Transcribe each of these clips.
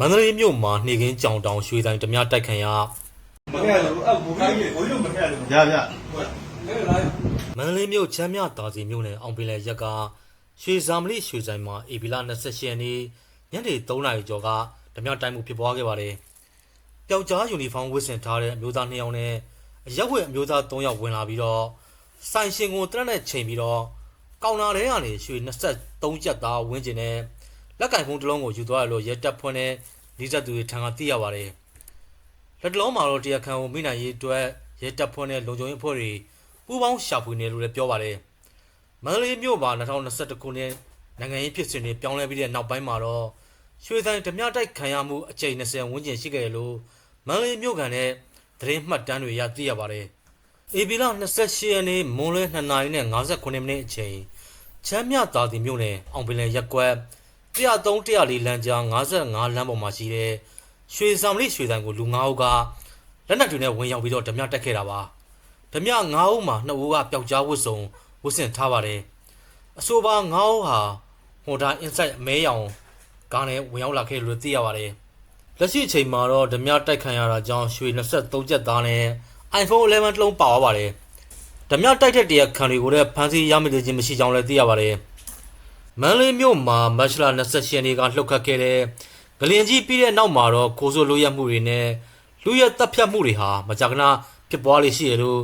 မန္တလေးမြို့မှာနှေကင်းကြောင်တောင်ရွှေဆိုင်ဓမြတိုက်ခံရမခဲ့ရလို့အဲ့ဘုရားကြီးဘုန်းကြီးတို့မခဲ့ရလို့ရရမန္တလေးမြို့ချမ်းမြသာစီမြို့နယ်အောင်ပင်လယ်ရက်ကရွှေဇာမလိရွှေဆိုင်မှာဧပြီလ28ရက်နေ့ညနေ3နာရီကျော်ကဓမြတိုက်မှုဖြစ်ပွားခဲ့ပါတယ်။ပျောက်ကြားယူနီဖောင်းဝတ်ဆင်ထားတဲ့အမျိုးသား2ယောက်နဲ့အရက်ဝတ်အမျိုးသား3ယောက်ဝင်လာပြီးတော့ဆိုင်ရှင်ကိုတရက်နဲ့ချိန်ပြီးတော့ကောင်နာထဲကနေရွှေ23ကျပ်သားဝင်းကျင်နဲ့ လက်ကင်ဖုန်းတစ်လုံးကိုယူသွားတယ်လို့ရဲတပ်ဖွဲ့နဲ့လီးစပ်သူတွေထံကသိရပါတယ်။လက်တလုံးမှာတော့တရားခံကိုမိနိုင်ရေးအတွက်ရဲတပ်ဖွဲ့နဲ့လုံခြုံရေးအဖွဲ့တွေပူးပေါင်းရှာဖွေနေလို့လည်းပြောပါတယ်။မန္တလေးမြို့မှာ2021ခုနှစ်နိုင်ငံရေးဖြစ်စဉ်တွေပြောင်းလဲပြီးတဲ့နောက်ပိုင်းမှာတော့ရွှေဆိုင်ဓမြတိုက်ခံရမှုအကြိမ်20ဝန်းကျင်ရှိခဲ့တယ်လို့မန္တလေးမြို့ကန်တဲ့သတင်းမှတ်တမ်းတွေရသိရပါတယ်။ AB လ28ရက်နေ့မွန်းလွဲ2နာရီနဲ့59မိနစ်အချိန်ချမ်းမြသာတီမြို့နယ်အောင်ပင်လယ်ရက်ကွက် 103 104လမ်းကြား55လမ်းပေါ်မှာရှိတဲ့ရွှေဆောင်လေးရွှေဆိုင်ကိုလူ9ဦးကလက်နက်တွေနဲ့ဝင်ရောက်ပြီးတော့ဓမြတက်ခဲ့တာပါဓမြ9ဦးမှာ2ဦးကပျောက်ကြားဝတ်စုံဝတ်ဆင်ထားပါတယ်အဆိုပါ9ဦးဟာဟိုဒါ inside အမဲရောင်ကားနဲ့ဝင်ရောက်လာခဲ့လို့သိရပါတယ်လက်ရှိအချိန်မှာတော့ဓမြတိုက်ခံရတာကြောင့်ရွှေ23ကျပ်သားနဲ့ iPhone 11တစ်လုံးပါသွားပါတယ်ဓမြတိုက်တဲ့တရားခံတွေကိုလည်းဖမ်းဆီးရမိသေးခြင်းမရှိကြောင်းလည်းသိရပါတယ် မန္တလေးမြို့မှာမတ်လ28ရက်နေ့ကလှုပ်ခတ်ခဲ့တဲ့ဂလင်ကြီးပြီးတဲ့နောက်မှာတော့ကိုစိုးလိုရမှုတွေနဲ့လူရဲတပ်ဖြတ်မှုတွေဟာမကြာခဏဖြစ်ပွားလေရှိရလို့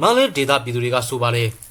မန္တလေးဒေသပြည်သူတွေကဆိုပါတယ်။